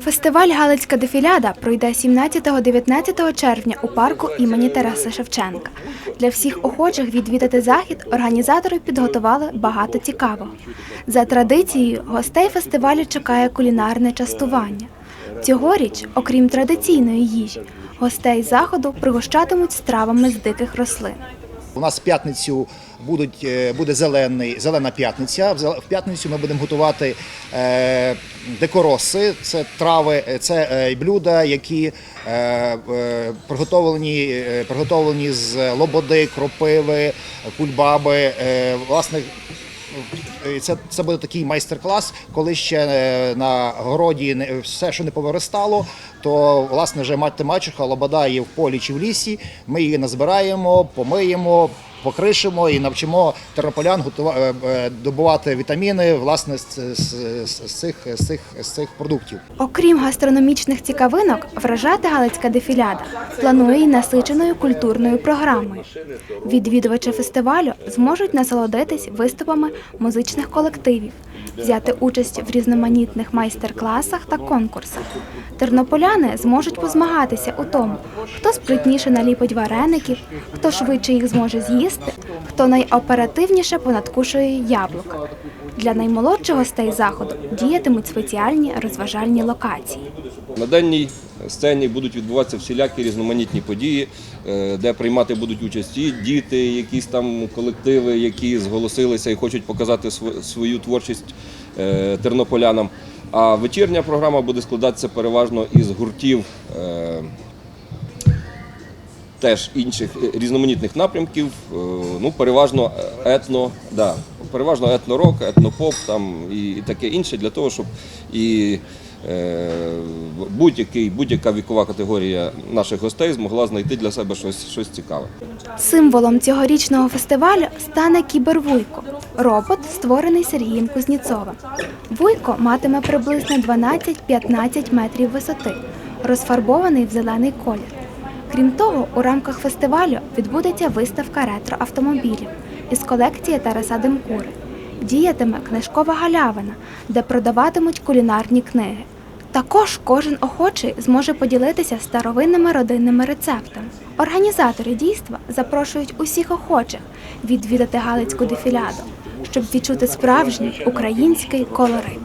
Фестиваль Галицька дефіляда пройде 17-19 червня у парку імені Тараса Шевченка. Для всіх охочих відвідати захід організатори підготували багато цікавого. За традицією, гостей фестивалю чекає кулінарне частування. Цьогоріч, окрім традиційної їжі, гостей заходу пригощатимуть стравами з диких рослин. У нас в п'ятницю будуть, е, буде зелений, зелена п'ятниця. В п'ятницю ми будемо готувати е, декороси. Це трави, е, це блюда, які приготовлені, приготовлені з лободи, кропиви, кульбаби. Власне, Це, це буде такий майстер-клас, коли ще е, на городі все, що не повиростало, то власне вже мати мачуха, лобода є в полі чи в лісі. Ми її назбираємо, помиємо, покришимо і навчимо тераполян е, е, добувати вітаміни власне з, з, з, цих, з, цих, з цих продуктів. Окрім гастрономічних цікавинок, вражати Галицька дефіляда планує й насиченою культурною програмою. Відвідувачі фестивалю зможуть насолодитись виступами музичних колективів, взяти участь в різноманітних майстер-класах та конкурсах. Тернополяни зможуть позмагатися у тому, хто спритніше наліпить вареників, хто швидше їх зможе з'їсти, хто найоперативніше понадкушує яблука. Для наймолодших гостей заходу діятимуть спеціальні розважальні локації. На денній сцені будуть відбуватися всілякі різноманітні події, е, де приймати будуть участь і діти, якісь там колективи, які зголосилися і хочуть показати свою творчість е, тернополянам. А вечірня програма буде складатися переважно із гуртів. е, Теж інших різноманітних напрямків, ну переважно етно, да, переважно етнорок, етнопоп там і таке інше для того, щоб і е, будь-яка вікова категорія наших гостей змогла знайти для себе щось, щось цікаве. Символом цьогорічного фестивалю стане кібервуйко – робот, створений Сергієм Кузніцовим. Вуйко матиме приблизно 12-15 метрів висоти, розфарбований в зелений колір. Крім того, у рамках фестивалю відбудеться виставка ретро-автомобілів із колекції Тараса Демкури. Діятиме книжкова галявина, де продаватимуть кулінарні книги. Також кожен охочий зможе поділитися старовинними родинними рецептами. Організатори дійства запрошують усіх охочих відвідати Галицьку дефіляду, щоб відчути справжній український колорит.